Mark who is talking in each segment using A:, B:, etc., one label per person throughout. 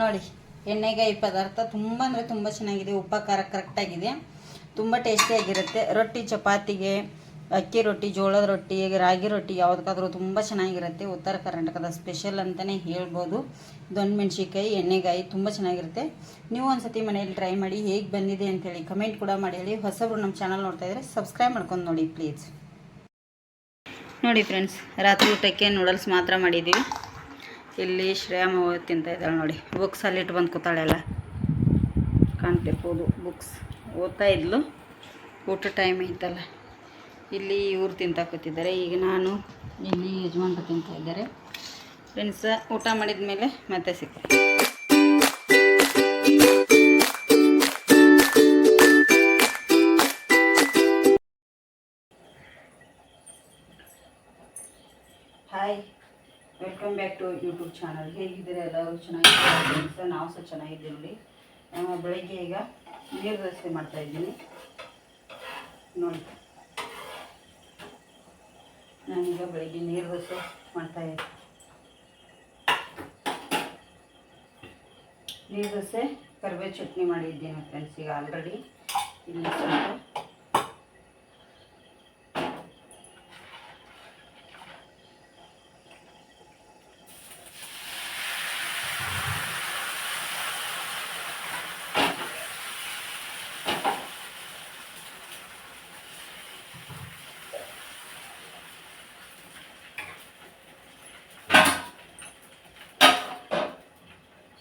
A: ನೋಡಿ ಎಣ್ಣೆಗಾಯಿ ಪದಾರ್ಥ ತುಂಬ ಅಂದರೆ ತುಂಬ ಚೆನ್ನಾಗಿದೆ, ಉಪ್ಪ, ಖಾರ ಕರೆಕ್ಟಾಗಿದೆ ತುಂಬ ಟೇಸ್ಟಿಯಾಗಿರುತ್ತೆ ರೊಟ್ಟಿ, ಚಪಾತಿಗೆ, ಅಕ್ಕಿ ರೊಟ್ಟಿ, ಜೋಳದ ರೊಟ್ಟಿ, ರಾಗಿ ರೊಟ್ಟಿ, ಯಾವುದಕ್ಕಾದ್ರೂ ತುಂಬ ಚೆನ್ನಾಗಿರುತ್ತೆ. ಉತ್ತರ ಕರ್ನಾಟಕದ ಸ್ಪೆಷಲ್ ಅಂತಲೇ ಹೇಳ್ಬೋದು. ದೊಣ್ಣೆ ಮೆಣಸಿನ್ಕಾಯಿ ಎಣ್ಣೆಗಾಯಿ ತುಂಬ ಚೆನ್ನಾಗಿರುತ್ತೆ. ನೀವು ಒಂದ್ಸತಿ ಮನೆಯಲ್ಲಿ ಟ್ರೈ ಮಾಡಿ ಹೇಗೆ ಬಂದಿದೆ ಅಂತೇಳಿ ಕಮೆಂಟ್ ಕೂಡ ಮಾಡಿ ಹೇಳಿ. ಹೊಸಬ್ರು ನಮ್ಮ ಚಾನಲ್ ನೋಡ್ತಾ ಇದ್ದರೆ ಸಬ್ಸ್ಕ್ರೈಬ್ ಮಾಡ್ಕೊಂಡು ನೋಡಿ ಪ್ಲೀಸ್ ನೋಡಿ ಫ್ರೆಂಡ್ಸ್ ರಾತ್ರಿ ಊಟಕ್ಕೆ ನೂಡಲ್ಸ್ ಮಾತ್ರ ಮಾಡಿದ್ದೀವಿ. ಇಲ್ಲಿ ಶ್ರೇಯಮ್ಮ ತಿಂತಾ ಇದ್ದಾಳೆ ನೋಡಿ. ಬುಕ್ಸ್ ಅಲ್ಲಿಟ್ಟು ಬಂದು ಕೂತಾಳೆಲ್ಲ ಕಾಣ್ತಿರ್ಬೋದು ಬುಕ್ಸ್ ಓದ್ತಾ ಇದ್ಲು. ಊಟ ಟೈಮ್ ಐತಲ್ಲ ಇಲ್ಲಿ ಇವ್ರು ತಿಂತಾ ಕೂತಿದ್ದಾರೆ. ಈಗ ನಾನು ಇಲ್ಲಿ ಯಜಮಾನ್ರು ತಿಂತಾ ಇದ್ದಾರೆ. ಫ್ರೆಂಡ್ಸ ಊಟ ಮಾಡಿದ ಮೇಲೆ ಮತ್ತೆ ಸಿಗ್ತಾರೆ welcome back to YouTube channel ಹೇಗಿದ್ದೀರಾ ಎಲ್ಲರೂ? ಚೆನ್ನಾಗಿದ್ದೀವಿ ನಾವು ಸಹ ಚೆನ್ನಾಗಿದ್ದೀವಿ ನೋಡಿ. ಬೆಳಗ್ಗೆ ಈಗ ನೀರು ದೋಸೆ ಮಾಡ್ತಾ ಇದ್ದೀನಿ. ನೋಡಿ. ನಾನೀಗ ಬೆಳಗ್ಗೆ ನೀರು ದೋಸೆ ಮಾಡ್ತಾ ಇದ್ದೀನಿ ನೀರು ದೋಸೆ ಕರಿಬೇವು ಚಟ್ನಿ ಮಾಡಿದ್ದೀನಿ ಫ್ರೆಂಡ್ಸ್ ಈಗ ಆಲ್ರೆಡಿ ಇಲ್ಲಿ ಸ್ವಲ್ಪ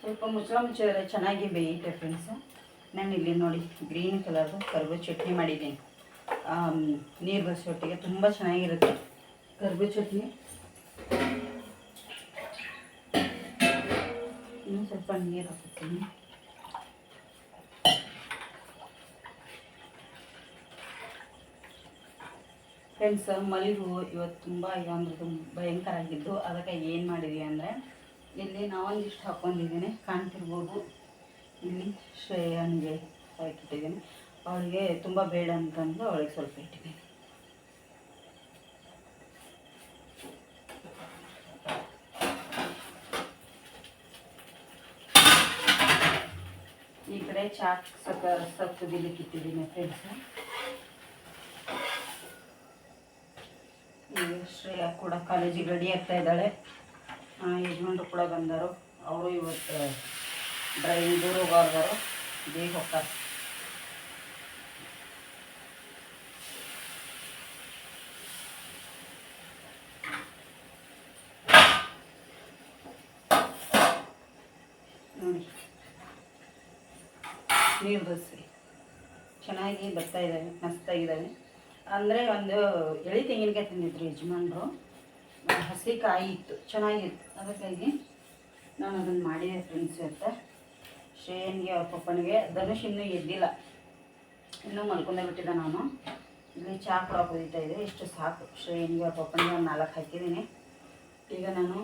A: ಸ್ವಲ್ಪ ಮುಚ್ಚಳ ಮುಚ್ಚಿದ್ರೆ ಚೆನ್ನಾಗಿ ಬೇಯುತ್ತೆ ಫ್ರೆಂಡ್ಸ್ ನಾನು ಇಲ್ಲಿ ನೋಡಿ ಗ್ರೀನ್ ಕಲರ್ದು ಕರ್ಬು ಚಟ್ನಿ ಮಾಡಿದ್ದೀನಿ. ನೀರು ಬಸ್ ಒಟ್ಟಿಗೆ ತುಂಬ ಚೆನ್ನಾಗಿರುತ್ತೆ ಕರ್ಬು ಚಟ್ನಿ. ಇನ್ನೂ ಸ್ವಲ್ಪ ನೀರು ಹಾಕ್ತೀನಿ. ಫ್ರೆಂಡ್ಸ್ ಮಲ್ಲಿಗೆ ಇವತ್ತು ತುಂಬ, ಈಗ ಭಯಂಕರ ಆಗಿದ್ದು, ಅದಕ್ಕೆ ಏನು ಮಾಡಿದ್ವಿ ಅಂದರೆ ಇಲ್ಲಿ ನಾವೊಂದಿಷ್ಟು ಹಾಕ್ಕೊಂಡಿದ್ದೀನಿ ಕಾಣ್ತಿರ್ಬೋದು. ಇಲ್ಲಿ ಶ್ರೇಯನಿಗೆ ಇಟ್ಟಿದ್ದೀನಿ ಅವಳಿಗೆ ತುಂಬ ಬೇಡ ಅಂತಂದು ಅವಳಿಗೆ ಸ್ವಲ್ಪ ಇಟ್ಟಿದ್ದೀನಿ. ಈ ಕಡೆ ಚಾಕ್ ಸಕ ಸತ್ತು ಬಿಲಿಕ್ಕಿಟ್ಟಿದ್ದೀನಿ ಫ್ರೆಂಡ್ಸ್ ಈಗ ಶ್ರೇಯ ಕೂಡ ಕಾಲೇಜಿಗೆ ರೆಡಿ ಆಗ್ತಾ ಇದ್ದಾಳೆ. ಯಜಮಾನ್ರು ಕೂಡ ಬಂದರು. ಅವರು ಇವತ್ತು ಡ್ರೈವಿಂಗ್ ದೂರ ಹೋಗೋರ್ದಾರು, ಬೇಗ ಹೋಗ್ತಾರೆ. ನೋಡಿ. ನೀರು ದೋಸೆ ಚೆನ್ನಾಗಿ ಬರ್ತಾ ಇದ್ದಾವೆ ಮಸ್ತಾಗಿದ್ದಾವೆ ಅಂದರೆ ಒಂದು, ಎಳಿ ತೆಂಗಿನಕಾಯಿ ತಿಂದಿದ್ರು ಯಜಮಾನ್ರು. ಹಸಿ ಕಾಯಿ ಇತ್ತು. ಚೆನ್ನಾಗಿತ್ತು. ಅದಕ್ಕಾಗಿ ನಾನು ಅದನ್ನು ಮಾಡಿದೆ ಫ್ರೆಂಡ್ಸ್ ಇವತ್ತು ಶ್ರೇಯನ್ಗೆ, ಅವ್ರ ಪಪ್ಪನಿಗೆ. ಧನುಷ್ ಇನ್ನೂ ಎದ್ದಿಲ್ಲ. ಇನ್ನೂ ಮಲ್ಕೊಂಡೇ ಬಿಟ್ಟಿದ್ದೆ ನಾನು. ಇಲ್ಲಿ ಚಹಾ ಕೂಡ ಕುದೀತಾ ಇದೆ. ಇಷ್ಟು ಸಾಕು. ಶ್ರೇಯನ್ಗೆ, ಅವ್ರ ಪಪ್ಪನಿಗೆ ಒಂದು ನಾಲ್ಕು ಹಾಕಿದ್ದೀನಿ. ಈಗ ನಾನು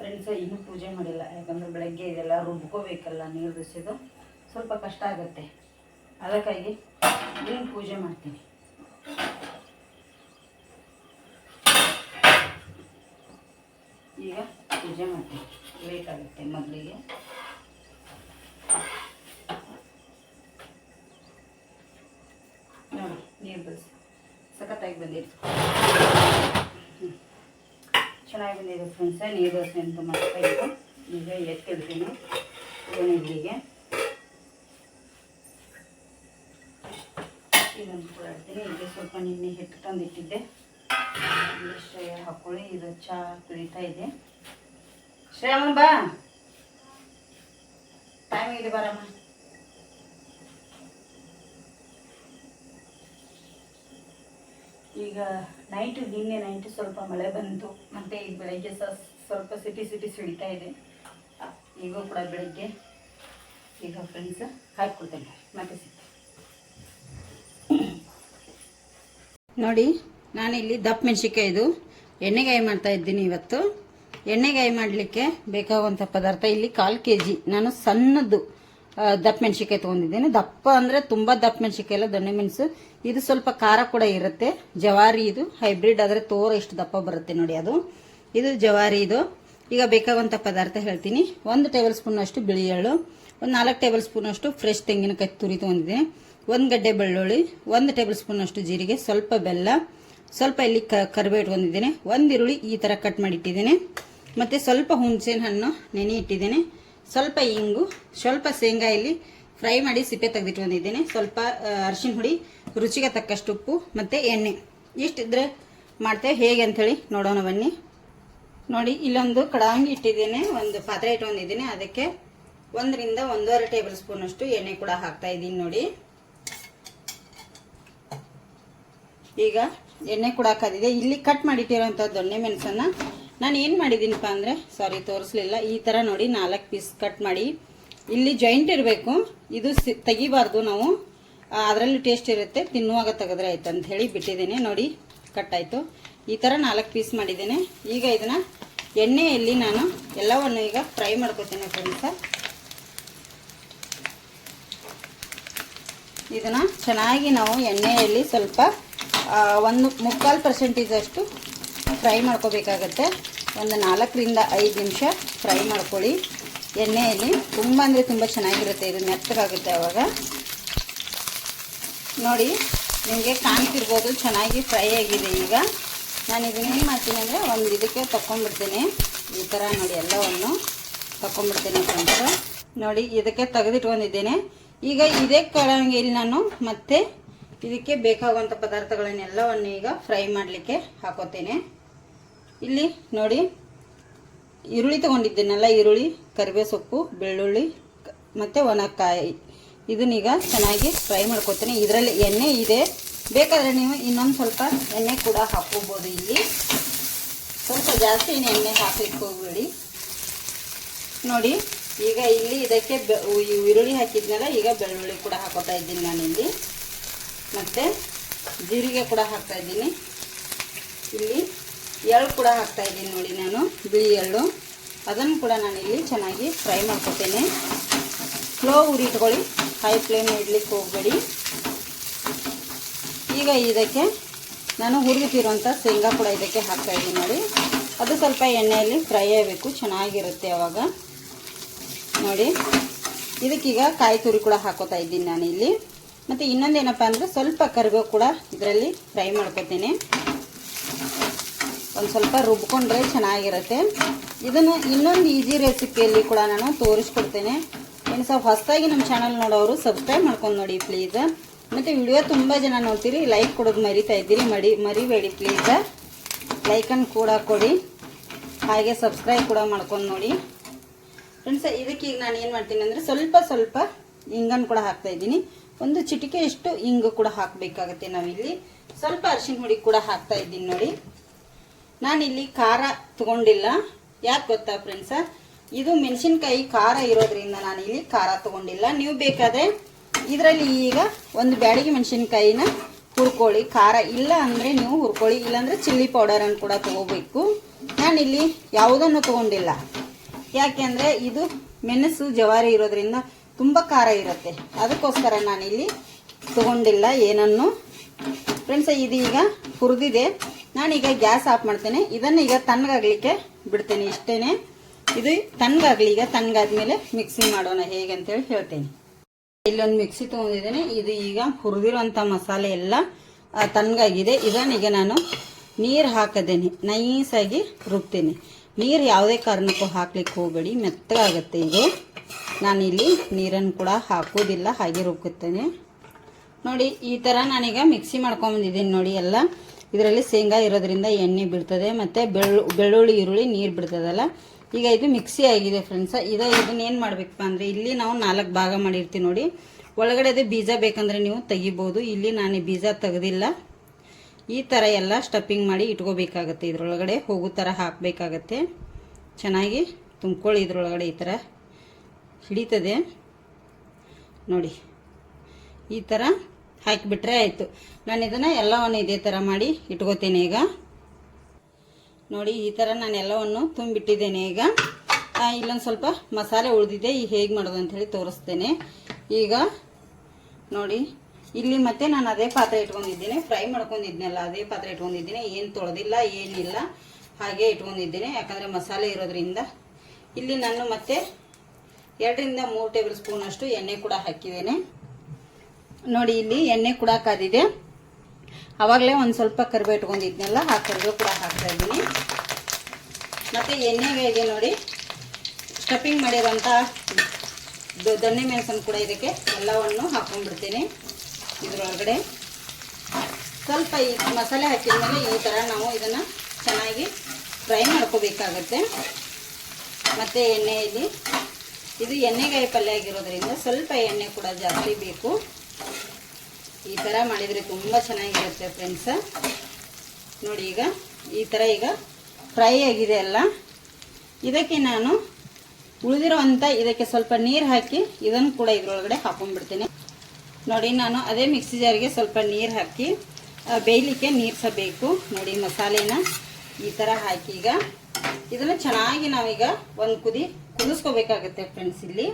A: ಫ್ರೆಂಡ್ಸ್ ಇನ್ನೂ ಪೂಜೆ ಮಾಡಿಲ್ಲ. ಯಾಕಂದರೆ ಬೆಳಗ್ಗೆ ಇದೆಲ್ಲ ರುಬ್ಕೋಬೇಕಲ್ಲ ನೀರು ಬಿಸಿದು ಸ್ವಲ್ಪ ಕಷ್ಟ ಆಗುತ್ತೆ. ಅದಕ್ಕಾಗಿ ಇನ್ನೂ ಪೂಜೆ ಮಾಡ್ತೀನಿ. ಈಗ ಪೂಜೆ ಮಾಡ್ತೀನಿ. ಬೇಕಾಗುತ್ತೆ ಮೊದಲಿಗೆ ನೋಡಿ, ನೀರು ಬಸ್ ಸಖತ್ತಾಗಿ ಬಂದಿದೆ. ಚೆನ್ನಾಗಿ ಬಂದಿದೆ ಫ್ರೆಂಡ್ಸ ನೀರು ದೋಸೆ ಅಂತ ಮಾಡ್ತಾಯಿತ್ತು ಈಗ ಎತ್ತಿಡ್ತೀನಿ ಇಲ್ಲಿಗೆ ಇದನ್ನು ಕೂಡ ಇಡ್ತೀನಿ ಈಗ ಸ್ವಲ್ಪ ನಿನ್ನೆ ಹಿಟ್ಟು ತಂದಿಟ್ಟಿದ್ದೆ. ಶ್ರೇಯ ಹಾಕೊಳ್ಳಿ, ಇದು ಚಹಾ ಕುಡಿತಾ ಇದೆ ಶ್ರೇಯಮ್ಮ ಬಾ. ಟೈಮ್ ಇದೆ ಬರಮ್ಮ. ಈಗ ನೈಟು ನಿನ್ನೆ ನೈಟು ಸ್ವಲ್ಪ ಮಳೆ ಬಂತು. ಮತ್ತೆ ಈಗ ಬೆಳಗ್ಗೆ ಸಹ ಸ್ವಲ್ಪ ಸಿಟಿ ಸಿಟಿ ಸಿಡಿತಾ ಇದೆ. ಈಗ ಕೂಡ ಬೆಳಗ್ಗೆ. ಈಗ ಫ್ರೆಂಡ್ಸ್ ಹಾಕ್ಕೊಳ್ತೇನೆ ಮತ್ತೆ ನೋಡಿ. ನಾನಿಲ್ಲಿ ದಪ್ಪ ಮೆಣಸಿನ್ಕಾಯಿದು ಎಣ್ಣೆಗಾಯಿ ಮಾಡ್ತಾ ಇದ್ದೀನಿ ಇವತ್ತು. ಎಣ್ಣೆಗಾಯಿ ಮಾಡಲಿಕ್ಕೆ ಬೇಕಾಗುವಂಥ ಪದಾರ್ಥ ಇಲ್ಲಿ ಕಾಲು ಕೆ ಜಿ ನಾನು ಸಣ್ಣದು ದಪ್ಪ ಮೆಣಸಿನ್ಕಾಯಿ ತೊಗೊಂಡಿದ್ದೀನಿ. ದಪ್ಪ ಅಂದರೆ ತುಂಬ ದಪ್ಪ ಮೆಣಸಿನ್ಕಾಯಿ ಎಲ್ಲ ದೊಣ್ಣೆ ಮೆಣಸು. ಇದು ಸ್ವಲ್ಪ ಖಾರ ಕೂಡ ಇರುತ್ತೆ. ಜವಾರಿ ಇದು, ಹೈಬ್ರಿಡ್ ಆದರೆ ತೋರ ಎಷ್ಟು ದಪ್ಪ ಬರುತ್ತೆ ನೋಡಿ ಅದು. ಇದು ಜವಾರಿ ಇದು. ಈಗ ಬೇಕಾಗುವಂಥ ಪದಾರ್ಥ ಹೇಳ್ತೀನಿ. ಒಂದು ಟೇಬಲ್ ಸ್ಪೂನ್ ಅಷ್ಟು ಬಿಳಿ ಎಳ್ಳು ಒಂದು ನಾಲ್ಕು ಟೇಬಲ್ ಸ್ಪೂನ್ ಅಷ್ಟು ಫ್ರೆಶ್ ತೆಂಗಿನಕಾಯಿ ತುರಿ ತೊಗೊಂಡಿದ್ದೀನಿ. ಒಂದು ಗಡ್ಡೆ ಬೆಳ್ಳುಳ್ಳಿ. ಒಂದು ಟೇಬಲ್ ಸ್ಪೂನ್ ಅಷ್ಟು ಜೀರಿಗೆ. ಸ್ವಲ್ಪ ಬೆಲ್ಲ. ಸ್ವಲ್ಪ ಇಲ್ಲಿ ಕರಿಬೇವು ಇಟ್ಕೊಂಡಿದ್ದೇನೆ ಒಂದು ಈರುಳ್ಳಿ ಈ ಥರ ಕಟ್ ಮಾಡಿ ಇಟ್ಟಿದ್ದೇನೆ ಮತ್ತು ಸ್ವಲ್ಪ ಹುಣಸೆನ ಹಣ್ಣು ನೆನೆ ಇಟ್ಟಿದ್ದೇನೆ. ಸ್ವಲ್ಪ ಇಂಗು, ಸ್ವಲ್ಪ ಶೇಂಗಾ ಇಲ್ಲಿ ಫ್ರೈ ಮಾಡಿ ಸಿಪ್ಪೆ ತೆಗೆದಿಟ್ಕೊಂಡಿದ್ದೇನೆ ಸ್ವಲ್ಪ ಅರಿಶಿನ ಹುಡಿ ರುಚಿಗೆ ತಕ್ಕಷ್ಟು ಉಪ್ಪು, ಮತ್ತು ಎಣ್ಣೆ. ಇಷ್ಟಿದ್ರೆ ಮಾಡ್ತೇವೆ. ಹೇಗೆ ಅಂಥೇಳಿ ನೋಡೋಣ ಬನ್ನಿ. ನೋಡಿ, ಇಲ್ಲೊಂದು ಕಡಾಂಗಿ ಇಟ್ಟಿದ್ದೇನೆ. ಒಂದು ಪಾತ್ರೆ ಇಟ್ಕೊಂಡಿದ್ದೀನಿ ಅದಕ್ಕೆ ಒಂದರಿಂದ ಒಂದೂವರೆ ಟೇಬಲ್ ಸ್ಪೂನ್ ಅಷ್ಟು ಎಣ್ಣೆ ಕೂಡ ಹಾಕ್ತಾ ಇದ್ದೀನಿ ನೋಡಿ. ಈಗ ಎಣ್ಣೆ ಕೂಡ ಇಲ್ಲಿ ಕಟ್ ಮಾಡಿಟ್ಟಿರೋಂಥ ದೊಣ್ಣೆ ಮೆಣಸನ್ನ. ನಾನು ಏನು ಮಾಡಿದ್ದೀನಪ್ಪ ಅಂದರೆ ಸಾರಿ ತೋರಿಸ್ಲಿಲ್ಲ. ಈ ಥರ ನೋಡಿ ನಾಲ್ಕು ಪೀಸ್ ಕಟ್ ಮಾಡಿ. ಇಲ್ಲಿ ಜಾಯಿಂಟ್ ಇರಬೇಕು. ಇದು ಸಿ, ತೆಗಿಬಾರ್ದು ನಾವು. ಅದರಲ್ಲಿ ಟೇಸ್ಟ್ ಇರುತ್ತೆ. ತಿನ್ನುವಾಗ ತೆಗೆದ್ರೆ ಆಯ್ತು ಅಂತ ಹೇಳಿ ಬಿಟ್ಟಿದ್ದೀನಿ. ನೋಡಿ ಕಟ್ ಆಯಿತು. ಈ ಥರ ನಾಲ್ಕು ಪೀಸ್ ಮಾಡಿದ್ದೇನೆ. ಈಗ ಇದನ್ನು ಎಣ್ಣೆಯಲ್ಲಿ ನಾನು ಎಲ್ಲವನ್ನು ಈಗ ಫ್ರೈ ಮಾಡ್ಕೊತೇನೆ ಫ್ರೆಂಡ್ಸ ಇದನ್ನು ಚೆನ್ನಾಗಿ ನಾವು ಎಣ್ಣೆಯಲ್ಲಿ ಸ್ವಲ್ಪ ಒಂದು ಮುಕ್ಕಾಲು ಪರ್ಸೆಂಟೇಜ್ ಅಷ್ಟು ಫ್ರೈ ಮಾಡ್ಕೋಬೇಕಾಗತ್ತೆ. ಒಂದು ನಾಲ್ಕರಿಂದ ಐದು ನಿಮಿಷ ಫ್ರೈ ಮಾಡ್ಕೊಳ್ಳಿ. ಎಣ್ಣೆಯಲ್ಲಿ ತುಂಬ ಅಂದರೆ ತುಂಬ ಚೆನ್ನಾಗಿರುತ್ತೆ, ಇದು ಮೆತ್ತಗಾಗುತ್ತೆ ಅವಾಗ. ನೋಡಿ, ನಿಮಗೆ ಕಾಣ್ತಿರ್ಬೋದು, ಚೆನ್ನಾಗಿ ಫ್ರೈ ಆಗಿದೆ ಈಗ. ನಾನು ಇದನ್ನ ಏನು ಮಾಡ್ತೀನಿ ಅಂದರೆ ಒಂದು ಇದಕ್ಕೆ ತಗೊಂಡ್ಬಿಡ್ತೀನಿ ಈ ಥರ ನೋಡಿ, ಎಲ್ಲವನ್ನು ತಗೊಂಡ್ಬಿಡ್ತೀನಿ ಫ್ರೆಂಡ್ಸು ನೋಡಿ, ಇದಕ್ಕೆ ತೆಗೆದಿಟ್ಕೊಂಡಿದ್ದೇನೆ. ಈಗ ಇದೇ ಕಡಂಗಿಯಲ್ಲಿ ನಾನು ಮತ್ತೆ ಇದಕ್ಕೆ ಬೇಕಾಗುವಂಥ ಪದಾರ್ಥಗಳನ್ನೆಲ್ಲವನ್ನು ಈಗ ಫ್ರೈ ಮಾಡಲಿಕ್ಕೆ ಹಾಕೋತೇನೆ. ಇಲ್ಲಿ ನೋಡಿ, ಈರುಳ್ಳಿ ತೊಗೊಂಡಿದ್ದೇನಲ್ಲ, ಈರುಳ್ಳಿ ಕರಿಬೇವು ಸೊಪ್ಪು ಬೆಳ್ಳುಳ್ಳಿ, ಮತ್ತು ಒಣಕಾಯಿ. ಇದನ್ನೀಗ ಚೆನ್ನಾಗಿ ಫ್ರೈ ಮಾಡ್ಕೊತೀನಿ. ಇದರಲ್ಲಿ ಎಣ್ಣೆ ಇದೆ. ಬೇಕಾದರೆ ನೀವು ಇನ್ನೊಂದು ಸ್ವಲ್ಪ ಎಣ್ಣೆ ಕೂಡ ಹಾಕೋಬೋದು ಇಲ್ಲಿ. ಸ್ವಲ್ಪ ಜಾಸ್ತಿ ಎಣ್ಣೆ ಹಾಕ್ಲಿಕ್ಕೆ ನೋಡಿ, ಈಗ ಇಲ್ಲಿ ಇದಕ್ಕೆ ಈರುಳ್ಳಿ ಹಾಕಿದ್ನಲ್ಲ, ಈಗ ಬೆಳ್ಳುಳ್ಳಿ ಕೂಡ ಹಾಕೋತಾ ಇದ್ದೀನಿ ನಾನಿಲ್ಲಿ. ಮತ್ತು ಜೀರಿಗೆ ಕೂಡ ಹಾಕ್ತಾ ಇದ್ದೀನಿ. ಇಲ್ಲಿ ಎಳ್ಳು ಕೂಡ ಹಾಕ್ತಾ ಇದ್ದೀನಿ ನೋಡಿ ನಾನು, ಬಿಳಿ ಎಳ್ಳು. ಅದನ್ನು ಕೂಡ ನಾನು ಇಲ್ಲಿ ಚೆನ್ನಾಗಿ ಫ್ರೈ ಮಾಡ್ಕೊತೇನೆ. ಸ್ಲೋ ಉರಿ ಇಟ್ಕೊಳ್ಳಿ ಹೈ ಫ್ಲೇಮ್ ಇಡ್ಲಿಕ್ಕೆ ಹೋಗಬೇಡಿ. ಈಗ ಇದಕ್ಕೆ ನಾನು ಹುರಿದಿಟ್ಟಿರುವಂಥ ಶೇಂಗಾ ಕೂಡ ಇದಕ್ಕೆ ಹಾಕ್ತಾ ಇದ್ದೀನಿ ನೋಡಿ. ಅದು ಸ್ವಲ್ಪ ಎಣ್ಣೆಯಲ್ಲಿ ಫ್ರೈ ಆಗಬೇಕು, ಚೆನ್ನಾಗಿರುತ್ತೆ ಅವಾಗ. ನೋಡಿ, ಇದಕ್ಕೀಗ ಕಾಯಿ ತುರಿ ಕೂಡ ಹಾಕೋತಾ ಇದ್ದೀನಿ ನಾನು ಇಲ್ಲಿ ಮತ್ತು ಇನ್ನೊಂದೇನಪ್ಪ ಅಂದರೆ ಸ್ವಲ್ಪ ಕರಿಬೇವು ಕೂಡ ಇದರಲ್ಲಿ ಫ್ರೈ ಮಾಡ್ಕೊತೀನಿ. ಒಂದು ಸ್ವಲ್ಪ ರುಬ್ಕೊಂಡ್ರೆ ಚೆನ್ನಾಗಿರುತ್ತೆ. ಇದನ್ನು ಇನ್ನೊಂದು ಈಜಿ ರೆಸಿಪಿಯಲ್ಲಿ ಕೂಡ ನಾನು ತೋರಿಸ್ಕೊಡ್ತೇನೆ. ಇನ್ನು ಸ್ವಲ್ಪ ಹೊಸದಾಗಿ ನಮ್ಮ ಚಾನಲ್ ನೋಡೋರು ಸಬ್ಸ್ಕ್ರೈಬ್ ಮಾಡ್ಕೊಂಡು ನೋಡಿ ಪ್ಲೀಸ್. ಮತ್ತು ವಿಡಿಯೋ ತುಂಬ ಜನ ನೋಡ್ತೀರಿ, ಲೈಕ್ ಕೊಡೋದು ಮರಿತಾ ಇದ್ದೀರಿ, ಮಡಿ ಮರಿಬೇಡಿ ಪ್ಲೀಸ್. ಲೈಕನ್ನು ಕೂಡ ಕೊಡಿ. ಹಾಗೆ ಸಬ್ಸ್ಕ್ರೈಬ್ ಕೂಡ ಮಾಡ್ಕೊಂಡು ನೋಡಿ. ಫ್ರೆಂಡ್ಸ್, ಇದಕ್ಕೆ ಈಗ ನಾನು ಏನು ಮಾಡ್ತೀನಿ ಅಂದರೆ ಸ್ವಲ್ಪ ಸ್ವಲ್ಪ ಇಂಗನ್ನು ಕೂಡ ಹಾಕ್ತಾ ಇದ್ದೀನಿ. ಒಂದು ಚಿಟಿಕೆಯಷ್ಟು ಇಂಗು ಕೂಡ ಹಾಕಬೇಕಾಗತ್ತೆ ನಾವಿಲ್ಲಿ. ಸ್ವಲ್ಪ ಅರಿಶಿನ ಹುಡಿ ಕೂಡ ಹಾಕ್ತಾ ಇದ್ದೀನಿ ನೋಡಿ. ನಾನಿಲ್ಲಿ ಖಾರ ತಗೊಂಡಿಲ್ಲ. ಯಾಕೆ ಗೊತ್ತಾ ಫ್ರೆಂಡ್ಸ ಇದು ಮೆಣಸಿನ್ಕಾಯಿ ಖಾರ ಇರೋದ್ರಿಂದ ನಾನು ಇಲ್ಲಿ ಖಾರ ತಗೊಂಡಿಲ್ಲ. ನೀವು ಬೇಕಾದರೆ ಇದರಲ್ಲಿ ಈಗ ಒಂದು ಬ್ಯಾಡಿಗೆ ಮೆಣಸಿನ್ಕಾಯಿನ ಹುರ್ಕೊಳ್ಳಿ. ಖಾರ ಇಲ್ಲ ಅಂದರೆ ನೀವು ಹುರ್ಕೊಳ್ಳಿ. ಇಲ್ಲಾಂದರೆ ಚಿಲ್ಲಿ ಪೌಡರನ್ನು ಕೂಡ ತಗೋಬೇಕು. ನಾನಿಲ್ಲಿ ಯಾವುದನ್ನು ತಗೊಂಡಿಲ್ಲ. ಯಾಕೆಂದರೆ ಇದು ಮೆಣಸು ಜವಾರಿ ಇರೋದ್ರಿಂದ ತುಂಬ ಖಾರ ಇರುತ್ತೆ. ಅದಕ್ಕೋಸ್ಕರ ನಾನಿಲ್ಲಿ ತಗೊಂಡಿಲ್ಲ ಏನನ್ನು. ಫ್ರೆಂಡ್ಸ್ ಇದೀಗ ಹುರಿದಿದೆ. ನಾನೀಗ ಗ್ಯಾಸ್ ಆಫ್ ಮಾಡ್ತೇನೆ. ಇದನ್ನು ಈಗ ತಣ್ಣಗಾಗ್ಲಿಕ್ಕೆ ಬಿಡ್ತೇನೆ ಇಷ್ಟೇ ಇದು ತಣ್ಣಗಾಗ್ಲಿ, ಈಗ ತಣ್ಣಗಾದ್ಮೇಲೆ ಮಿಕ್ಸಿ ಮಾಡೋಣ ಹೇಗೆ ಅಂತೇಳಿ ಹೇಳ್ತೇನೆ. ಇಲ್ಲೊಂದು ಮಿಕ್ಸಿ ತೊಗೊಂಡಿದ್ದೇನೆ. ಇದು ಈಗ ಹುರಿದಿರುವಂಥ ಮಸಾಲೆ ಎಲ್ಲ ತಣ್ಣಗಾಗಿದೆ. ಇದನ್ನೀಗ ನಾನು ನೀರು ಹಾಕದೇನೆ. ನೈಸಾಗಿ ರುಬ್ತೇನೆ. ನೀರು ಯಾವುದೇ ಕಾರಣಕ್ಕೂ ಹಾಕ್ಲಿಕ್ಕೆ ಹೋಗಬೇಡಿ. ಮೆತ್ತಗಾಗುತ್ತೆ ಇದು. ನಾನಿಲ್ಲಿ ನೀರನ್ನು ಕೂಡ ಹಾಕೋದಿಲ್ಲ ಹಾಗೆ ರುಬ್ಬುತ್ತೇನೆ. ನೋಡಿ, ಈ ಥರ ನಾನೀಗ ಮಿಕ್ಸಿ ಮಾಡ್ಕೊಂಬಂದಿದ್ದೀನಿ ನೋಡಿ ಎಲ್ಲ. ಇದರಲ್ಲಿ ಶೇಂಗಾ ಇರೋದ್ರಿಂದ ಎಣ್ಣೆ ಬಿಡ್ತದೆ, ಮತ್ತು ಬೆಳ್ಳು, ಬೆಳ್ಳುಳ್ಳಿ, ಈರುಳ್ಳಿ, ನೀರು ಬಿಡ್ತದಲ್ಲ. ಈಗ ಇದು ಮಿಕ್ಸಿ ಆಗಿದೆ ಫ್ರೆಂಡ್ಸ ಇದ ಇದನ್ನ ಏನು ಮಾಡಬೇಕಪ್ಪ ಅಂದರೆ, ಇಲ್ಲಿ ನಾವು ನಾಲ್ಕು ಭಾಗ ಮಾಡಿರ್ತೀವಿ ನೋಡಿ. ಒಳಗಡೆದು ಬೀಜ ಬೇಕಂದರೆ ನೀವು ತೆಗಿಬೋದು. ಇಲ್ಲಿ ನಾನು ಬೀಜ ತೆಗೆದಿಲ್ಲ. ಈ ಥರ ಎಲ್ಲ ಸ್ಟಫಿಂಗ್ ಮಾಡಿ ಇಟ್ಕೋಬೇಕಾಗತ್ತೆ ಇದರೊಳಗಡೆ. ಹೋಗೋ ಥರ ಹಾಕಬೇಕಾಗತ್ತೆ. ಚೆನ್ನಾಗಿ ತುಂಬ್ಕೊಳ್ಳಿ ಇದ್ರೊಳಗಡೆ ಈ ಥರ ಹಿಡಿತದೆ. ನೋಡಿ, ಈ ಥರ ಹಾಕಿಬಿಟ್ರೆ ಆಯಿತು. ನಾನು ಇದನ್ನು ಎಲ್ಲವನ್ನು ಇದೇ ಥರ ಮಾಡಿ ಇಟ್ಕೋತೇನೆ ಈಗ. ನೋಡಿ, ಈ ಥರ ನಾನು ಎಲ್ಲವನ್ನು ತುಂಬಿಟ್ಟಿದ್ದೇನೆ ಈಗ. ಇಲ್ಲೊಂದು ಸ್ವಲ್ಪ ಮಸಾಲೆ ಉಳಿದಿದೆ ಈಗ ಹೇಗೆ ಮಾಡೋದು ಅಂಥೇಳಿ ತೋರಿಸ್ತೇನೆ. ಈಗ ನೋಡಿ, ಇಲ್ಲಿ ಮತ್ತೆ ನಾನು ಅದೇ ಪಾತ್ರೆ ಇಟ್ಕೊಂಡಿದ್ದೀನಿ. ಫ್ರೈ ಮಾಡ್ಕೊಂಡಿದ್ನಲ್ಲ, ಅದೇ ಪಾತ್ರೆ ಇಟ್ಕೊಂಡಿದ್ದೀನಿ. ಏನು ತೊಳೆದಿಲ್ಲ, ಏನಿಲ್ಲ, ಹಾಗೆ ಇಟ್ಕೊಂಡಿದ್ದೀನಿ. ಯಾಕಂದರೆ ಮಸಾಲೆ ಇರೋದ್ರಿಂದ. ಇಲ್ಲಿ ನಾನು ಮತ್ತೆ ಎರಡರಿಂದ ಮೂರು ಟೇಬಲ್ ಸ್ಪೂನ್ ಅಷ್ಟು ಎಣ್ಣೆ ಕೂಡ ಹಾಕಿದ್ದೇನೆ. ನೋಡಿ, ಇಲ್ಲಿ ಎಣ್ಣೆ ಕೂಡ ಕಾದಿದೆ ಆವಾಗಲೇ ಒಂದು ಸ್ವಲ್ಪ ಕರಿಬೇವು ಇಟ್ಕೊಂಡಿದ್ನೆಲ್ಲ, ಆ ಕರಿಬೇವು ಕೂಡ ಹಾಕ್ತಾ ಇದ್ದೀನಿ. ಮತ್ತು ಎಣ್ಣೆಗೆ ನೋಡಿ, ಸ್ಟಫಿಂಗ್ ದೊಣ್ಣೆ ದಣ್ಣೆ ಮೆಣಸನ್ನು ಕೂಡ ಇದಕ್ಕೆ ಎಲ್ಲವನ್ನು ಹಾಕ್ಕೊಂಡ್ಬಿಡ್ತೀನಿ ಇದರೊಳಗಡೆ. ಸ್ವಲ್ಪ ಈ ಮಸಾಲೆ ಹಾಕಿದ ಮೇಲೆ ಈ ಥರ ನಾವು ಇದನ್ನು ಚೆನ್ನಾಗಿ ಫ್ರೈ ಮಾಡ್ಕೋಬೇಕಾಗತ್ತೆ. ಮತ್ತು ಎಣ್ಣೆಯಲ್ಲಿ ಇದು ಎಣ್ಣೆಗಾಯಿ ಪಲ್ಯ ಆಗಿರೋದ್ರಿಂದ ಸ್ವಲ್ಪ ಎಣ್ಣೆ ಕೂಡ ಜಾಸ್ತಿ ಬೇಕು. ಈ ಥರ ಮಾಡಿದರೆ ತುಂಬ ಚೆನ್ನಾಗಿರುತ್ತೆ ಫ್ರೆಂಡ್ಸ. ನೋಡಿ ಈಗ ಈ ಥರ ಈಗ ಫ್ರೈ ಆಗಿದೆ ಅಲ್ಲ. ಇದಕ್ಕೆ ನಾನು ಉಳಿದಿರೋವಂಥ ಇದಕ್ಕೆ ಸ್ವಲ್ಪ ನೀರು ಹಾಕಿ ಇದನ್ನು ಕೂಡ ಇದರೊಳಗಡೆ ಹಾಕೊಂಡ್ಬಿಡ್ತೀನಿ. ನೋಡಿ ನಾನು ಅದೇ ಮಿಕ್ಸಿ ಜಾರಿಗೆ ಸ್ವಲ್ಪ ನೀರು ಹಾಕಿ ಬೇಯಲಿಕ್ಕೆ ನೀರು ಸಹ ಬೇಕು. ನೋಡಿ ಮಸಾಲೆನ ಈ ಥರ ಹಾಕಿ ಈಗ. ಇದನ್ನು ಚೆನ್ನಾಗಿ ನಾವೀಗ ಒಂದು ಕುದಿ ಕುದಿಸ್ಕೋಬೇಕಾಗುತ್ತೆ ಫ್ರೆಂಡ್ಸ್ ಇಲ್ಲಿ.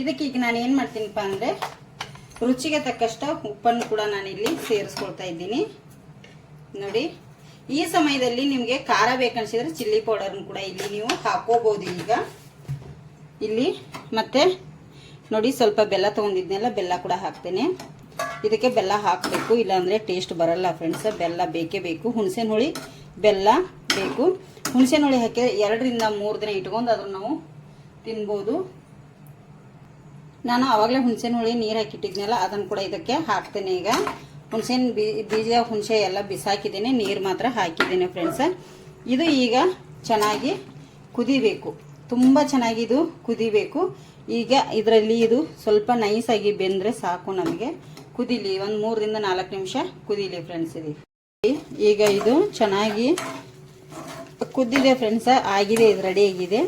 A: ಇದಕ್ಕೆ ಈಗ ನಾನು ಏನು ಮಾಡ್ತೀನಿಪ್ಪ ಅಂದರೆ ರುಚಿಗೆ ತಕ್ಕಷ್ಟು ಉಪ್ಪನ್ನು ಕೂಡ ನಾನಿಲ್ಲಿ ಸೇರಿಸ್ಕೊಳ್ತಾ ಇದ್ದೀನಿ. ನೋಡಿ, ಈ ಸಮಯದಲ್ಲಿ ನಿಮಗೆ ಖಾರ ಬೇಕನ್ಸಿದ್ರೆ ಚಿಲ್ಲಿ ಪೌಡರ್ನ ಕೂಡ ಇಲ್ಲಿ ನೀವು ಹಾಕೋಬೋದು ಈಗ. ಇಲ್ಲಿ ಮತ್ತೆ ನೋಡಿ, ಸ್ವಲ್ಪ ಬೆಲ್ಲ ತೊಗೊಂಡಿದ್ನೆಲ್ಲ ಬೆಲ್ಲ ಕೂಡ ಹಾಕ್ತೇನೆ. ಇದಕ್ಕೆ ಬೆಲ್ಲ ಹಾಕಬೇಕು, ಇಲ್ಲಾಂದರೆ ಟೇಸ್ಟ್ ಬರಲ್ಲ ಫ್ರೆಂಡ್ಸ್ ಬೆಲ್ಲ ಬೇಕೇ ಬೇಕು. ಹುಣಸೆನ ಹುಳಿ, ಬೆಲ್ಲ ಬೇಕು. ಹುಣಸೆನ ಹುಳಿ ಹಾಕಿ ಎರಡರಿಂದ ಮೂರು ದಿನ ಇಟ್ಕೊಂಡು ಅದನ್ನು ನಾವು ತಿನ್ಬೋದು. ನಾನು ಆವಾಗಲೇ ಹುಣಸೆನ ಹುಳಿ ನೀರು ಹಾಕಿಟ್ಟಿದ್ನಲ್ಲ ಅದನ್ನು ಕೂಡ ಇದಕ್ಕೆ ಹಾಕ್ತೇನೆ ಈಗ. ಹುಣಸೆನ ಬೀಜ, ಹುಣಸೆ ಎಲ್ಲ ಬಿಸಾಕಿದ್ದೀನಿ, ನೀರು ಮಾತ್ರ ಹಾಕಿದ್ದೀನಿ ಫ್ರೆಂಡ್ಸ ಇದು ಈಗ ಚೆನ್ನಾಗಿ ಕುದಿಬೇಕು. ತುಂಬ ಚೆನ್ನಾಗಿ ಇದು ಕುದಿಬೇಕು. ಈಗ ಇದರಲ್ಲಿ ಇದು ಸ್ವಲ್ಪ ನೈಸಾಗಿ ಬೆಂದರೆ ಸಾಕು ನಮಗೆ. ಕುದಿಲಿ, ಒಂದು ಮೂರರಿಂದ ನಾಲ್ಕು ನಿಮಿಷ ಕುದಿಲಿ ಫ್ರೆಂಡ್ಸ್ ಇದು. ಈಗ ಇದು ಚೆನ್ನಾಗಿ ಕುದ್ದಿದೆ ಫ್ರೆಂಡ್ಸ ಆಗಿದೆ ಇದು ರೆಡಿ ಆಗಿದೆ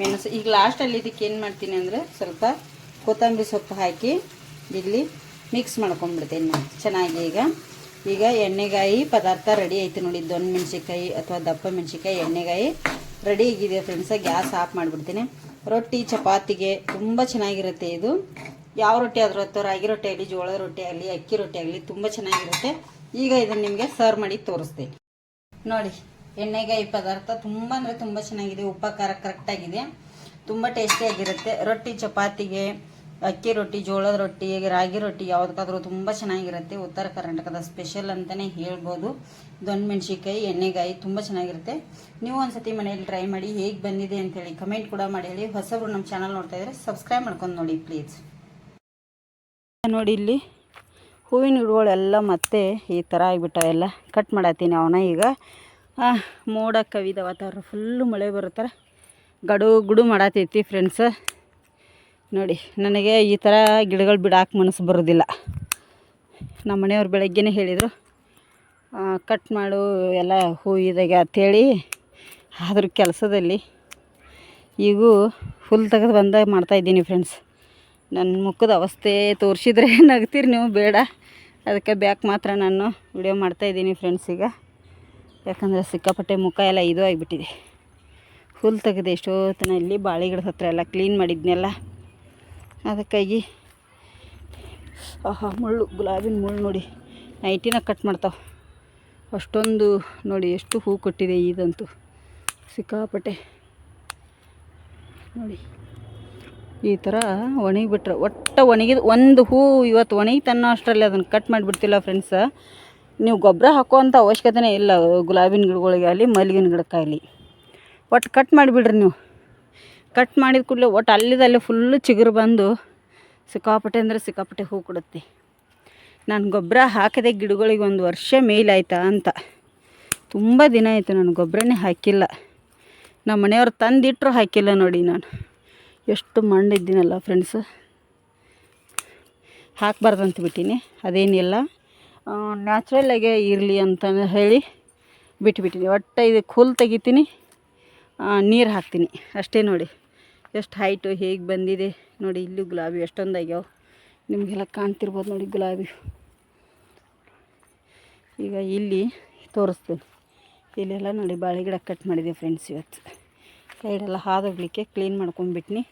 A: ಮೆಣಸು ಈಗ ಲಾಸ್ಟಲ್ಲಿ ಇದಕ್ಕೆ ಏನು ಮಾಡ್ತೀನಿ ಅಂದರೆ ಸ್ವಲ್ಪ ಕೊತ್ತಂಬರಿ ಸೊಪ್ಪು ಹಾಕಿ ಇಲ್ಲಿ ಮಿಕ್ಸ್ ಮಾಡ್ಕೊಂಡ್ಬಿಡ್ತೀನಿ ನಾನು. ಚೆನ್ನಾಗಿ ಈಗ. ಈಗ ಎಣ್ಣೆಗಾಯಿ ಪದಾರ್ಥ ರೆಡಿ ಆಯ್ತು ನೋಡಿ. ದೊಣ್ಣೆ ಮೆಣಸಿಕಾಯಿ ಅಥವಾ ದಪ್ಪ ಮೆಣಸಿಕಾಯಿ ಎಣ್ಣೆಗಾಯಿ ರೆಡಿ ಆಗಿದೆ ಫ್ರೆಂಡ್ಸ ಗ್ಯಾಸ್ ಆಫ್ ಮಾಡಿಬಿಡ್ತೀನಿ. ರೊಟ್ಟಿ, ಚಪಾತಿಗೆ ತುಂಬ ಚೆನ್ನಾಗಿರುತ್ತೆ ಇದು. ಯಾವ ರೊಟ್ಟಿ ಆದರೂ ಅಥವಾ ರಾಗಿ ರೊಟ್ಟಿ ಆಗಲಿ, ಜೋಳ ರೊಟ್ಟಿ ಆಗಲಿ, ಅಕ್ಕಿ ರೊಟ್ಟಿ ಆಗಲಿ ತುಂಬ ಚೆನ್ನಾಗಿರುತ್ತೆ. ಈಗ ಇದನ್ನು ನಿಮಗೆ ಸರ್ವ್ ಮಾಡಿ ತೋರಿಸ್ತೀನಿ. ನೋಡಿ. ಎಣ್ಣೆಗಾಯಿ ಪದಾರ್ಥ ತುಂಬ ಅಂದರೆ ತುಂಬ ಚೆನ್ನಾಗಿದೆ ಉಪ್ಪ ಖಾರ ಕರೆಕ್ಟಾಗಿದೆ ತುಂಬ ಟೇಸ್ಟಿಯಾಗಿರುತ್ತೆ ರೊಟ್ಟಿ, ಚಪಾತಿಗೆ, ಅಕ್ಕಿ ರೊಟ್ಟಿ, ಜೋಳದ ರೊಟ್ಟಿ, ರಾಗಿ ರೊಟ್ಟಿ ಯಾವುದಕ್ಕಾದ್ರೂ ತುಂಬ ಚೆನ್ನಾಗಿರುತ್ತೆ. ಉತ್ತರ ಕರ್ನಾಟಕದ ಸ್ಪೆಷಲ್ ಅಂತಲೇ ಹೇಳ್ಬೋದು. ದೊಣ್ಣೆ ಮೆಣಸಿಕಾಯಿ ಎಣ್ಣೆಗಾಯಿ ತುಂಬ ಚೆನ್ನಾಗಿರುತ್ತೆ. ನೀವು ಒಂದ್ಸತಿ ಮನೆಯಲ್ಲಿ ಟ್ರೈ ಮಾಡಿ ಹೇಗೆ ಬಂದಿದೆ ಅಂತೇಳಿ ಕಮೆಂಟ್ ಕೂಡ ಮಾಡಿ ಹೇಳಿ. ಹೊಸಬ್ರು ನಮ್ಮ ಚಾನಲ್ ನೋಡ್ತಾ ಇದ್ರೆ ಸಬ್ಸ್ಕ್ರೈಬ್ ಮಾಡ್ಕೊಂಡು ನೋಡಿ ಪ್ಲೀಸ್ ನೋಡಿ ಇಲ್ಲಿ ಹೂವಿನ ಗಿಡಗಳೆಲ್ಲ ಮತ್ತೆ ಈ ಥರ ಆಗಿಬಿಟ್ಟವೆಲ್ಲ ಕಟ್ ಮಾಡತ್ತೀನಿ ಅವನ ಈಗ. ಮೋಡ ಕವಿದ ವಾತಾವರಣ ಫುಲ್ಲು ಮಳೆ ಬರುತ್ತಾರೆ ಗಡು ಗುಡು ಮಾಡತೈತಿ ಫ್ರೆಂಡ್ಸ ನೋಡಿ, ನನಗೆ ಈ ಥರ ಗಿಡಗಳು ಬಿಡಾಕೆ ಮನಸ್ಸು ಬರೋದಿಲ್ಲ. ನಮ್ಮ ಮನೆಯವ್ರು ಬೆಳಗ್ಗೆನೇ ಹೇಳಿದರು ಕಟ್ ಮಾಡು, ಎಲ್ಲ ಹೂ ಇದಾಗೆ ಅಂಥೇಳಿ ಆದ್ರ ಕೆಲಸದಲ್ಲಿ ಈಗೂ ಫುಲ್ ತೆಗೆದು ಬಂದಾಗ ಮಾಡ್ತಾಯಿದ್ದೀನಿ ಫ್ರೆಂಡ್ಸ್ ನನ್ನ ಮುಖದ ಅವಸ್ಥೆ ತೋರಿಸಿದ್ರೆ ನಗ್ತೀರಿ ನೀವು, ಬೇಡ. ಅದಕ್ಕೆ ಬ್ಯಾಕ್ ಮಾತ್ರ ನಾನು ವಿಡಿಯೋ ಮಾಡ್ತಾಯಿದ್ದೀನಿ ಫ್ರೆಂಡ್ಸ್ ಈಗ. ಯಾಕಂದರೆ ಸಿಕ್ಕಾಪಟ್ಟೆ ಮುಖ ಎಲ್ಲ ಇದು ಆಗಿಬಿಟ್ಟಿದೆ. ಹುಲ್ಲು ತೆಗೆದೆ ಎಷ್ಟೊತ್ತನ ಇಲ್ಲಿ ಬಾಳೆ ಗಿಡದ ಹತ್ರ ಎಲ್ಲ ಕ್ಲೀನ್ ಮಾಡಿದ್ನೆಲ್ಲ. ಅದಕ್ಕಾಗಿ, ಆಹಾ, ಮುಳ್ಳು, ಗುಲಾಬಿನ ಮುಳ್ಳು ನೋಡಿ ನೈಟಿನ ಕಟ್ ಮಾಡ್ತಾವೆ. ಅಷ್ಟೊಂದು ನೋಡಿ ಎಷ್ಟು ಹೂ ಕೊಟ್ಟಿದೆ ಇದಂತೂ. ಸಿಕ್ಕಾಪಟ್ಟೆ. ನೋಡಿ, ಈ ಥರ ಒಣಗಿಬಿಟ್ರೆ, ಒಟ್ಟು ಒಣಗಿದ, ಒಂದು ಹೂ ಇವತ್ತು ಒಣಗಿತನ್ನೋ ಅಷ್ಟರಲ್ಲಿ ಅದನ್ನು ಕಟ್ ಮಾಡಿಬಿಡ್ತಿಲ್ಲ ಫ್ರೆಂಡ್ಸ ನೀವು ಗೊಬ್ಬರ ಹಾಕುವಂಥ ಅವಶ್ಯಕತೆನೇ ಇಲ್ಲ ಗುಲಾಬಿನ ಗಿಡಗಳಿಗೆ ಆಗಲಿ, ಮಲ್ಲಿಗಿನ ಗಿಡಕ್ಕಾಗಲಿ ಒಟ್ಟು ಕಟ್ ಮಾಡಿಬಿಡ್ರಿ ನೀವು. ಕಟ್ ಮಾಡಿದ ಕೂಡಲೇ ಒಟ್ಟು ಅಲ್ಲಿದಲ್ಲಿ ಫುಲ್ಲು ಚಿಗುರು ಬಂದು ಸಿಕ್ಕಾಪಟ್ಟೆ ಅಂದರೆ ಸಿಕ್ಕಾಪಟ್ಟೆ ಹೂ ಕೊಡುತ್ತೆ. ನಾನು ಗೊಬ್ಬರ ಹಾಕದೆ ಗಿಡಗಳಿಗೆ ಒಂದು ವರ್ಷ ಮೇಲಾಯ್ತಾ ಅಂತ. ತುಂಬ ದಿನ ಆಯಿತು ನಾನು ಗೊಬ್ಬರನೇ ಹಾಕಿಲ್ಲ. ನಮ್ಮ ಮನೆಯವ್ರು ತಂದಿಟ್ಟರು ಹಾಕಿಲ್ಲ ನೋಡಿ ನಾನು. ಎಷ್ಟು ಮಣ್ಣಿದ್ದೀನಲ್ಲ ಫ್ರೆಂಡ್ಸು ಹಾಕಬಾರ್ದಂತ ಬಿಟ್ಟೀನಿ. ಅದೇನಿಲ್ಲ. ನ್ಯಾಚುರಲ್ಲಾಗೆ ಇರಲಿ ಅಂತ ಹೇಳಿ ಬಿಟ್ಬಿಟ್ಟಿನಿ ಒಟ್ಟು ಇದು ಹುಲ್ ತೆಗಿತೀನಿ ನೀರು ಹಾಕ್ತೀನಿ. ಅಷ್ಟೇ ನೋಡಿ, ಎಷ್ಟು ಹೈಟು ಹೇಗೆ ಬಂದಿದೆ ನೋಡಿ, ಇಲ್ಲೂ ಗುಲಾಬಿ ಎಷ್ಟೊಂದು ಆಗ್ಯಾವ. ನಿಮಗೆಲ್ಲ ಕಾಣ್ತಿರ್ಬೋದು ನೋಡಿ ಗುಲಾಬಿ. ಈಗ ಇಲ್ಲಿ ತೋರಿಸ್ತೀನಿ. ಇಲ್ಲೆಲ್ಲ ನೋಡಿ ಬಾಳೆ ಗಿಡ ಕಟ್ ಮಾಡಿದೆ ಫ್ರೆಂಡ್ಸ್ ಇವತ್ತು. ಸೈಡೆಲ್ಲ ಹಾದೋಗ್ಲಿಕ್ಕೆ ಕ್ಲೀನ್ ಮಾಡ್ಕೊಂಬಿಟ್ನಿ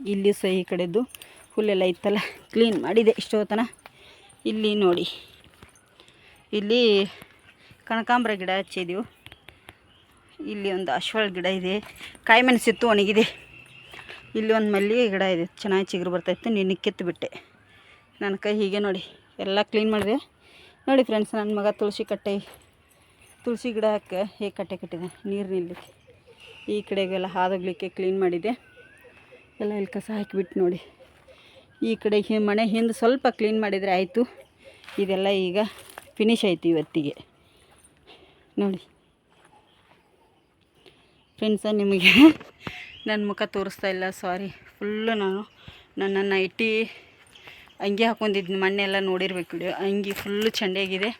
A: ಇಲ್ಲಿ ಸಹ ಈ ಕಡೆದು ಹುಲ್ಲೆಲ್ಲ ಇತ್ತಲ್ಲ ಕ್ಲೀನ್ ಮಾಡಿದೆ ಇಷ್ಟೊತ್ತನ. ಇಲ್ಲಿ ನೋಡಿ. ಇಲ್ಲಿ ಕನಕಾಂಬ್ರ ಗಿಡ ಹಚ್ಚಿದೀವಿ. ಇಲ್ಲಿ ಒಂದು ಅಶ್ವಳ ಗಿಡ ಇದೆ. ಕಾಯಿ ಮೆಣಸಿತ್ತು ಒಣಗಿದೆ. ಇಲ್ಲಿ ಒಂದು ಮಲ್ಲಿಗೆ ಗಿಡ ಇದೆ. ಚೆನ್ನಾಗಿ ಚಿಗುರು ಬರ್ತಾಯಿತ್ತು ನಿನ್ನೆ ಕಿತ್ತು ಬಿಟ್ಟೆ. ನನ್ನ ಕೈ ಹೀಗೆ ನೋಡಿ. ಎಲ್ಲ ಕ್ಲೀನ್ ಮಾಡಿದೆ. ನೋಡಿ ಫ್ರೆಂಡ್ಸ್, ನನ್ನ ಮಗ ತುಳಸಿ ಕಟ್ಟೆ, ತುಳಸಿ ಗಿಡ ಹಾಕಿ ಹೇಗೆ ಕಟ್ಟೆ ಕಟ್ಟಿದೆ. ನೀರು ನಿಲ್ಲಕ್ಕೆ. ಈ ಕಡೆಗೆಲ್ಲ ಹಾದೋಗ್ಲಿಕ್ಕೆ ಕ್ಲೀನ್ ಮಾಡಿದೆ. ಎಲ್ಲ ಇಲ್ಲಿ ಕಸ ಹಾಕಿಬಿಟ್ಟು ನೋಡಿ. ಈ ಕಡೆ ಮನೆ ಹಿಂದೆ ಸ್ವಲ್ಪ ಕ್ಲೀನ್ ಮಾಡಿದರೆ ಆಯಿತು. ಇದೆಲ್ಲ ಈಗ ಫಿನಿಶ್ ಆಯ್ತು ಇವತ್ತಿಗೆ. ನೋಡಿ. ಫ್ರೆಂಡ್ಸ ನಿಮಗೆ ನನ್ನ ಮುಖ ತೋರಿಸ್ತಾ ಇಲ್ಲ ಸಾರಿ ಫುಲ್ಲು ನಾನು ನನ್ನ ನೈಟಿ ಅಂಗಿ ಹಾಕೊಂಡಿದ್ದು ಮಣ್ಣೆಲ್ಲ ನೋಡಿರ್ಬೇಕು ಅಂಗಿ ಫುಲ್ಲು ಚಂಡಿಯಾಗಿದೆ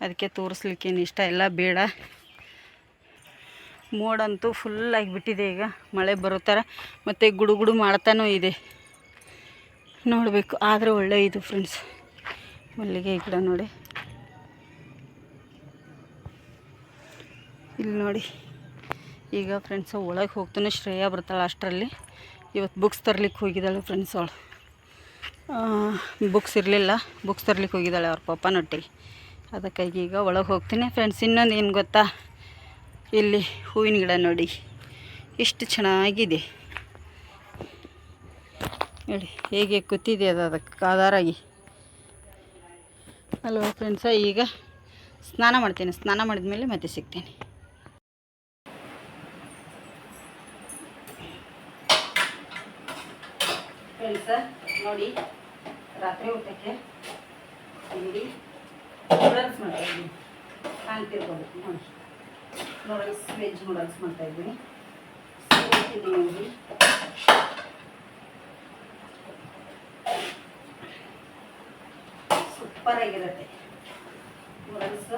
A: ಅದಕ್ಕೆ ತೋರಿಸ್ಲಿಕ್ಕೇನು ಇಷ್ಟ ಇಲ್ಲ, ಬೇಡ. ಮೋಡಂತೂ ಫುಲ್ ಆಗಿಬಿಟ್ಟಿದೆ ಈಗ. ಮಳೆ ಬರೋ ಥರ ಮತ್ತು ಗುಡುಗುಡು ಮಾಡ್ತಾನೂ ಇದೆ. ನೋಡಬೇಕು. ಆದರೆ ಒಳ್ಳೆ ಇದು ಫ್ರೆಂಡ್ಸ್ ಮಲ್ಲಿಗೆ ಗಿಡ ನೋಡಿ. ಇಲ್ಲಿ ನೋಡಿ. ಈಗ ಫ್ರೆಂಡ್ಸ್ ಒಳಗೆ ಹೋಗ್ತಾನೆ ಶ್ರೇಯ ಬರ್ತಾಳೆ ಅಷ್ಟರಲ್ಲಿ. ಇವತ್ತು ಬುಕ್ಸ್ ತರ್ಲಿಕ್ಕೆ ಹೋಗಿದ್ದಾಳೆ ಫ್ರೆಂಡ್ಸ್ ಅವಳು. ಬುಕ್ಸ್ ಇರಲಿಲ್ಲ. ಬುಕ್ಸ್ ತರ್ಲಿಕ್ಕೆ ಹೋಗಿದ್ದಾಳೆ ಅವ್ರ ಪಪ್ಪನೊಟ್ಟಿಗೆ ಅದಕ್ಕಾಗಿ ಈಗ ಒಳಗೆ ಹೋಗ್ತೀನಿ ಫ್ರೆಂಡ್ಸ್ ಇನ್ನೊಂದು ಏನು ಗೊತ್ತಾ? ಇಲ್ಲಿ ಹೂವಿನ ಗಿಡ ನೋಡಿ. ಎಷ್ಟು ಚೆನ್ನಾಗಿದೆ. ನೋಡಿ ಹೇಗೆ ಕೂತಿದೆ ಅದು ಅದಕ್ಕೆ ಕಾದಾರಾಗಿ ಅಲ್ವಾ ಫ್ರೆಂಡ್ಸ ಈಗ ಸ್ನಾನ ಮಾಡ್ತೀನಿ, ಸ್ನಾನ ಮಾಡಿದ ಮೇಲೆ ಮತ್ತೆ ಸಿಗ್ತೀನಿ. ಫ್ರೆಂಡ್ಸ ನೋಡಿ, ರಾತ್ರಿ ಊಟಕ್ಕೆ ತಿಂಡಿ ನೂಡಲ್ಸ್ ಮಾಡ್ತಾ ಇದ್ದೀನಿ. ಕಾಣ್ತಿರ್ಬೋದು ನೋಡಿ. ನೂಡಲ್ಸ್ ವೆಜ್ ನೂಡಲ್ಸ್ ಮಾಡ್ತಾ ಇದ್ದೀನಿ. ನೋಡಿ ಸೂಪರ್ ಆಗಿರುತ್ತೆ. ನೂಡಲ್ಸ್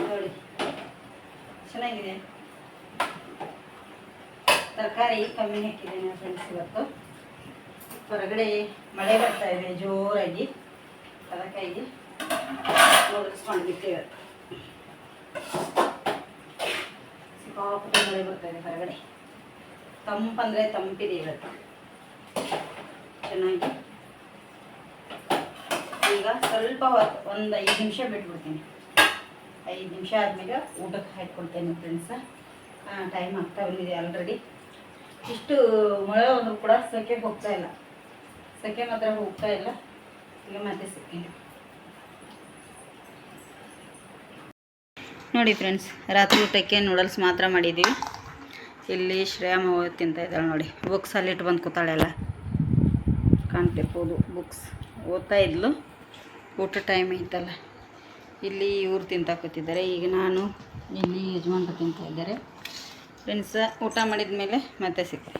A: ನೋಡಿ. ಚೆನ್ನಾಗಿದೆ. ತರಕಾರಿ ಕಮ್ಮಿ ಹಾಕಿದ್ದೇನೆ ಫ್ರೆಂಡ್ಸ್ ಇವತ್ತು. ಹೊರಗಡೆ ಮಳೆ ಬರ್ತಾ ಇದೆ ಜೋರಾಗಿ. ತರಕಾರಿಗೆ. ನೂಡಲ್ಸ್ ಮಾಡಿಬಿಟ್ಟೆ ಸಿಕ್ಕಾಪಟ್ಟೆ ಮಳೆ ಬರ್ತಾ ಇದೆ ಹೊರಗಡೆ. ತಂಪಂದರೆ ತಂಪಿದೆ ಇವತ್ತು. ಚೆನ್ನಾಗಿ. ಈಗ ಸ್ವಲ್ಪ ಒಂದು ಐದು ನಿಮಿಷ ಬಿಟ್ಬಿಡ್ತೀನಿ. ಐದು ನಿಮಿಷ ಆದಮೇಲೆ ಊಟಕ್ಕೆ ಹಾಕ್ಕೊಳ್ತೇನೆ ಫ್ರೆಂಡ್ಸ ಟೈಮ್ ಆಗ್ತಾ ಬಂದಿದೆ ಆಲ್ರೆಡಿ ಇಷ್ಟು ಮೊಳೆ ಒಂದು ಕೂಡ ಸೆಕೆ ಹೋಗ್ತಾ ಇಲ್ಲ. ಸೆಕೆ ಮಾತ್ರ ಹೋಗ್ತಾ ಇಲ್ಲ. ಈಗ ಮತ್ತೆ ಸೆಕೆ. ನೋಡಿ ಫ್ರೆಂಡ್ಸ್ ರಾತ್ರಿ ಊಟಕ್ಕೆ ನೂಡಲ್ಸ್ ಮಾತ್ರ ಮಾಡಿದ್ದೀವಿ ಇಲ್ಲಿ ಶ್ರೇಯಾಮ ತಿಂತ ಇದ್ದಾಳೆ ನೋಡಿ. ಬುಕ್ಸ್ ಅಲ್ಲಿ ಇಟ್ಟು ಬಂದು ಕೂತಾಳೆಲ್ಲ ಕಾಣ್ತಿರ್ಬೋದು ಬುಕ್ಸ್ ಓದ್ತಾ ಇದ್ಲು. ಊಟ ಟೈಮ್ ಐತಲ್ಲ. ಇಲ್ಲಿ ಇವ್ರು ತಿಂತಾ ಕೂತಿದ್ದಾರೆ. ಈಗ ನಾನು ಇಲ್ಲಿ ಯಜಮಾನ್ರು ತಿಂತಾ ಇದ್ದಾರೆ. ಫ್ರೆಂಡ್ಸ ಊಟ ಮಾಡಿದ ಮೇಲೆ ಮತ್ತೆ ಸಿಗ್ತೀನಿ.